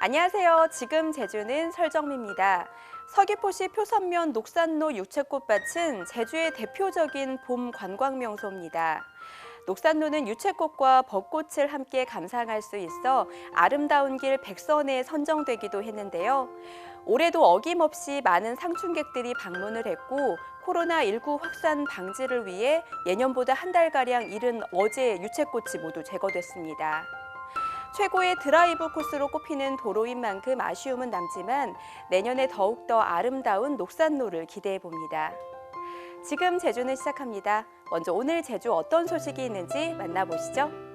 안녕하세요. 지금 제주는 설정미입니다. 서귀포시 표선면 녹산로 유채꽃밭은 제주의 대표적인 봄 관광 명소입니다. 녹산로는 유채꽃과 벚꽃을 함께 감상할 수 있어 아름다운 길 백선에 선정되기도 했는데요. 올해도 어김없이 많은 상춘객들이 방문을 했고 코로나19 확산 방지를 위해 예년보다 한 달가량 이른 어제 유채꽃이 모두 제거됐습니다. 최고의 드라이브 코스로 꼽히는 도로인 만큼 아쉬움은 남지만 내년에 더욱더 아름다운 녹산로를 기대해 봅니다. 지금 제주는 시작합니다. 먼저 오늘 제주 어떤 소식이 있는지 만나보시죠.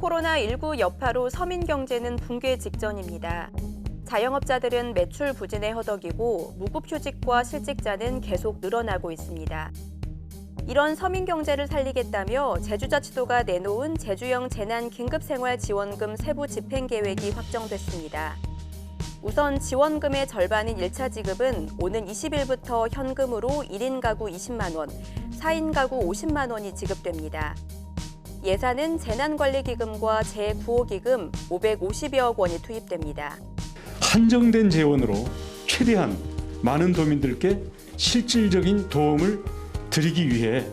코로나19 여파로 서민 경제는 붕괴 직전입니다. 자영업자들은 매출 부진에 허덕이고 무급휴직과 실직자는 계속 늘어나고 있습니다. 이런 서민 경제를 살리겠다며 제주자치도가 내놓은 제주형 재난 긴급생활지원금 세부 집행 계획이 확정됐습니다. 우선 지원금의 절반인 1차 지급은 오는 20일부터 현금으로 1인 가구 20만 원, 4인 가구 50만 원이 지급됩니다. 예산은 재난관리기금과 재구호기금 550여억 원이 투입됩니다. 한정된 재원으로 최대한 많은 도민들께 실질적인 도움을 드리기 위해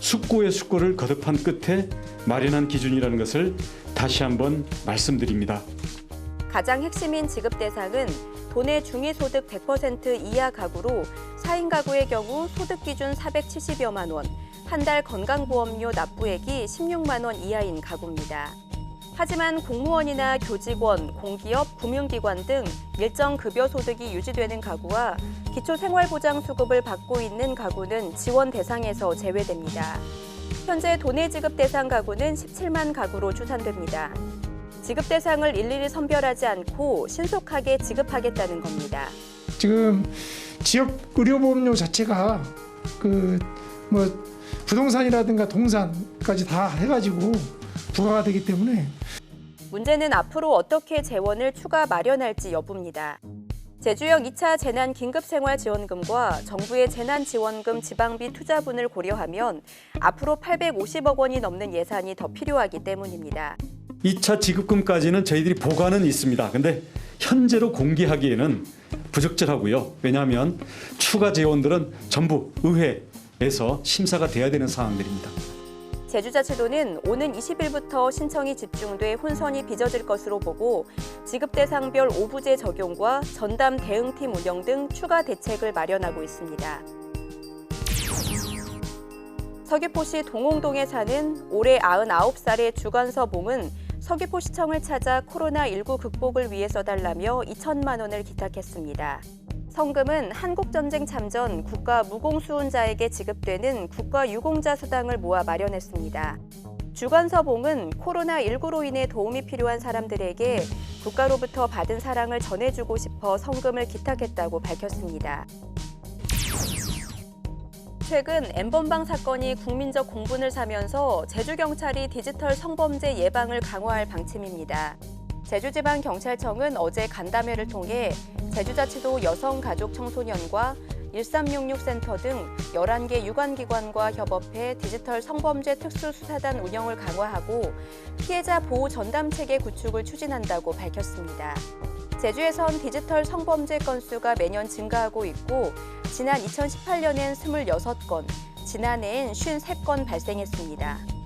숙고의 숙고를 거듭한 끝에 마련한 기준이라는 것을 다시 한번 말씀드립니다. 가장 핵심인 지급 대상은 도내 중위소득 100% 이하 가구로 4인 가구의 경우 소득 기준 470여만 원, 한 달 건강보험료 납부액이 16만 원 이하인 가구입니다. 하지만 공무원이나 교직원, 공기업, 금융기관 등 일정 급여 소득이 유지되는 가구와 기초생활보장 수급을 받고 있는 가구는 지원 대상에서 제외됩니다. 현재 도내 지급 대상 가구는 17만 가구로 추산됩니다. 지급 대상을 일일이 선별하지 않고 신속하게 지급하겠다는 겁니다. 지금 지역 의료보험료 자체가 그뭐 부동산이라든가 동산까지 다 해가지고 부과가 되기 때문에 문제는 앞으로 어떻게 재원을 추가 마련할지 여부입니다. 제주역 2차 재난 긴급생활지원금과 정부의 재난지원금 지방비 투자분을 고려하면 앞으로 850억 원이 넘는 예산이 더 필요하기 때문입니다. 2차 지급금까지는 저희들이 보관은 있습니다. 근데 현재로 공개하기에는 부적절하고요. 왜냐하면 추가 재원들은 전부 의회 에서 심사가 돼야 되는 사항들입니다. 제주자치도는 오는 20일부터 신청이 집중돼 혼선이 빚어질 것으로 보고 지급 대상별 오부제 적용과 전담 대응팀 운영 등 추가 대책을 마련하고 있습니다. 서귀포시 동홍동에 사는 올해 99살의 주관서 봉은 서귀포시청을 찾아 코로나19 극복을 위해 써달라며 2천만 원을 기탁했습니다. 성금은 한국전쟁 참전 국가 무공수훈자에게 지급되는 국가유공자 수당을 모아 마련했습니다. 주관서봉은 코로나19로 인해 도움이 필요한 사람들에게 국가로부터 받은 사랑을 전해주고 싶어 성금을 기탁했다고 밝혔습니다. 최근 엠번방 사건이 국민적 공분을 사면서 제주경찰이 디지털 성범죄 예방을 강화할 방침입니다. 제주지방경찰청은 어제 간담회를 통해 제주자치도 여성가족청소년과 1366센터 등 11개 유관기관과 협업해 디지털 성범죄 특수수사단 운영을 강화하고 피해자 보호 전담 체계 구축을 추진한다고 밝혔습니다. 제주에선 디지털 성범죄 건수가 매년 증가하고 있고 지난 2018년엔 26건, 지난해엔 53건 발생했습니다.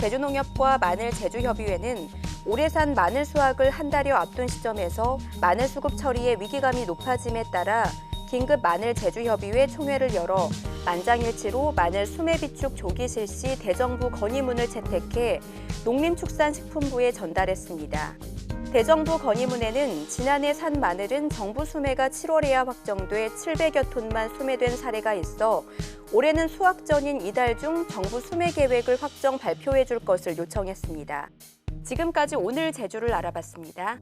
제주농협과 마늘 제주협의회는 올해산 마늘 수확을 한 달여 앞둔 시점에서 마늘 수급 처리에 위기감이 높아짐에 따라 긴급 마늘 제주협의회 총회를 열어 만장일치로 마늘 수매 비축 조기 실시 대정부 건의문을 채택해 농림축산식품부에 전달했습니다. 대정부 건의문에는 지난해 산 마늘은 정부 수매가 7월에야 확정돼 700여 톤만 수매된 사례가 있어 올해는 수확 전인 이달 중 정부 수매 계획을 확정 발표해 줄 것을 요청했습니다. 지금까지 오늘 제주를 알아봤습니다.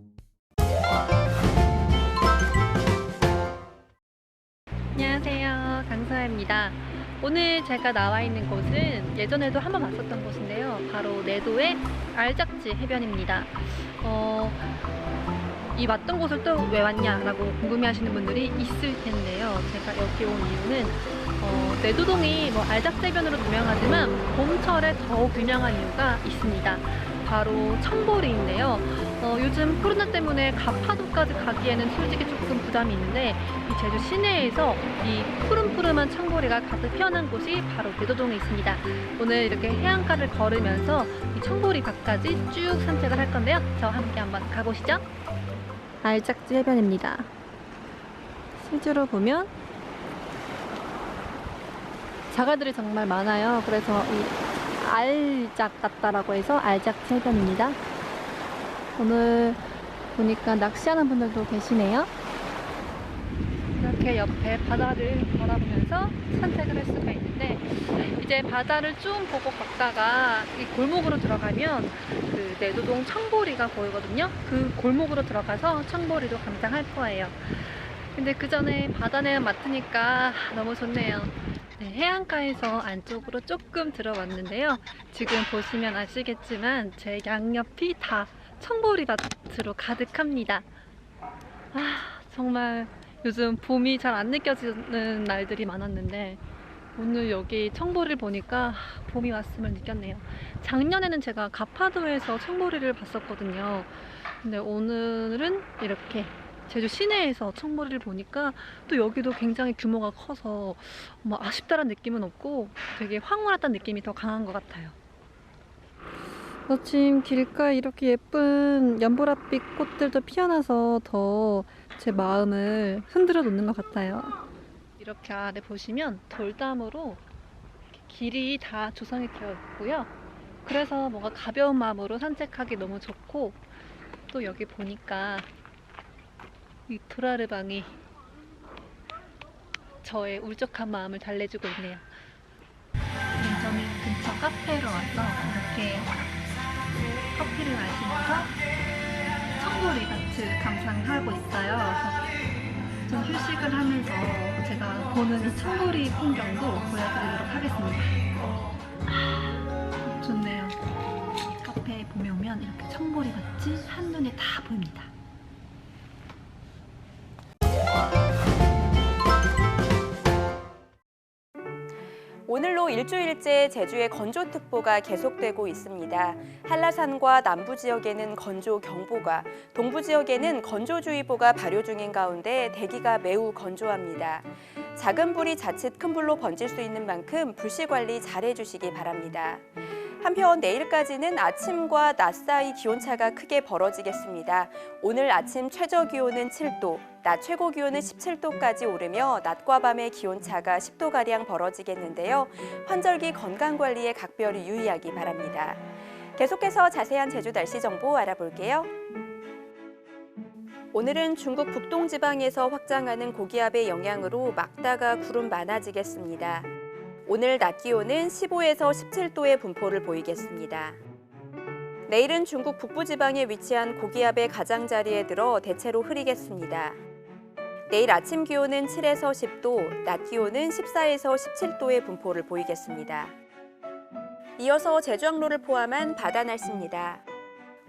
안녕하세요. 강서아입니다. 오늘 제가 나와 있는 곳은 예전에도 한번 왔었던 곳인데요. 바로 내도의 알작지 해변입니다. 어, 이 왔던 곳을 또 왜 왔냐라고 궁금해하시는 분들이 있을 텐데요. 제가 여기 온 이유는 어, 내도동이 뭐 알작대변으로 유명하지만 봄철에 더욱 유명한 이유가 있습니다. 바로 청보리인데요. 어, 요즘 코로나 때문에 가파도까지 가기에는 솔직히 조금 부담이 있는데 이 제주 시내에서 이 푸름푸름한 청보리가 가득 피어난 곳이 바로 내도동에 있습니다. 오늘 이렇게 해안가를 걸으면서 이 청보리 밭까지 쭉 산책을 할 건데요. 저와 함께 한번 가보시죠. 알작지 해변입니다. 실제로 보면 자갈들이 정말 많아요. 그래서 이 알작 같다라고 해서 알작지 해변입니다. 오늘 보니까 낚시하는 분들도 계시네요. 이렇게 옆에 바다를 바라보면서 산책을 할 수가 있는데 이제 바다를 쭉 보고 걷다가 이 골목으로 들어가면 그 내도동 청보리가 보이거든요. 그 골목으로 들어가서 청보리도 감상할 거예요. 근데 그 전에 바다는 맡으니까 너무 좋네요. 네, 해안가에서 안쪽으로 조금 들어왔는데요. 지금 보시면 아시겠지만 제 양옆이 다 청보리밭으로 가득합니다. 아, 정말 요즘 봄이 잘 안 느껴지는 날들이 많았는데 오늘 여기 청보리를 보니까 봄이 왔음을 느꼈네요. 작년에는 제가 가파도에서 청보리를 봤었거든요. 근데 오늘은 이렇게 제주 시내에서 청보리를 보니까 또 여기도 굉장히 규모가 커서 뭐 아쉽다는 느낌은 없고 되게 황홀했다는 느낌이 더 강한 것 같아요. 마침 길가에 이렇게 예쁜 연보라빛 꽃들도 피어나서 더 제 마음을 흔들어 놓는 것 같아요. 이렇게 아래 보시면 돌담으로 길이 다 조성이 되어 있고요. 그래서 뭔가 가벼운 마음으로 산책하기 너무 좋고 또 여기 보니까 이 도라르방이 저의 울적한 마음을 달래주고 있네요. 저는 근처 카페로 와서 이렇게 커피를 마시면서 밭을 감상하고 있어요. 그래서 좀 휴식을 하면서 제가 보는 이 청보리 풍경도 보여드리도록 하겠습니다. 아, 좋네요. 이 카페에 보면 이렇게 청보리 밭이 한눈에 다 보입니다. 오늘로 일주일째 제주의 건조특보가 계속되고 있습니다. 한라산과 남부 지역에는 건조경보가, 동부 지역에는 건조주의보가 발효 중인 가운데 대기가 매우 건조합니다. 작은 불이 자칫 큰 불로 번질 수 있는 만큼 불씨 관리 잘 해주시기 바랍니다. 한편 내일까지는 아침과 낮 사이 기온차가 크게 벌어지겠습니다. 오늘 아침 최저 기온은 7도, 낮 최고 기온은 17도까지 오르며 낮과 밤의 기온차가 10도가량 벌어지겠는데요. 환절기 건강관리에 각별히 유의하기 바랍니다. 계속해서 자세한 제주 날씨 정보 알아볼게요. 오늘은 중국 북동지방에서 확장하는 고기압의 영향으로 막다가 구름 많아지겠습니다. 오늘 낮 기온은 15에서 17도의 분포를 보이겠습니다. 내일은 중국 북부지방에 위치한 고기압의 가장자리에 들어 대체로 흐리겠습니다. 내일 아침 기온은 7에서 10도, 낮 기온은 14에서 17도의 분포를 보이겠습니다. 이어서 제주항로를 포함한 바다 날씨입니다.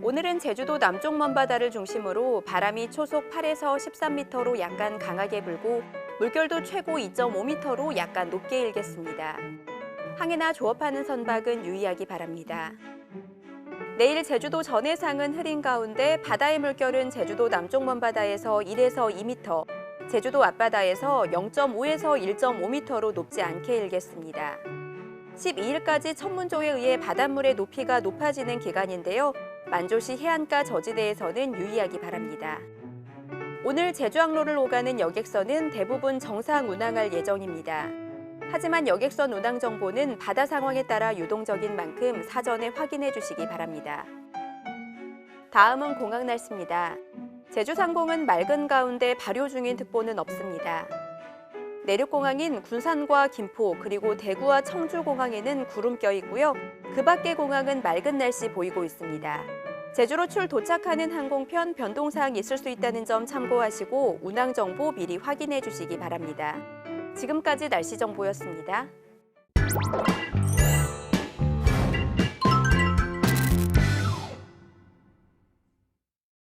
오늘은 제주도 남쪽 먼바다를 중심으로 바람이 초속 8에서 13m로 약간 강하게 불고 물결도 최고 2.5m로 약간 높게 일겠습니다. 항해나 조업하는 선박은 유의하기 바랍니다. 내일 제주도 전해상은 흐린 가운데 바다의 물결은 제주도 남쪽 먼바다에서 1에서 2m, 제주도 앞바다에서 0.5에서 1.5m로 높지 않게 일겠습니다. 12일까지 천문조에 의해 바닷물의 높이가 높아지는 기간인데요. 만조시 해안가 저지대에서는 유의하기 바랍니다. 오늘 제주항로를 오가는 여객선은 대부분 정상 운항할 예정입니다. 하지만 여객선 운항 정보는 바다 상황에 따라 유동적인 만큼 사전에 확인해 주시기 바랍니다. 다음은 공항 날씨입니다. 제주 상공은 맑은 가운데 발효 중인 특보는 없습니다. 내륙공항인 군산과 김포 그리고 대구와 청주공항에는 구름 껴 있고요. 그 밖의 공항은 맑은 날씨 보이고 있습니다. 제주로 출 도착하는 항공편 변동사항 있을 수 있다는 점 참고하시고 운항 정보 미리 확인해 주시기 바랍니다. 지금까지 날씨 정보였습니다.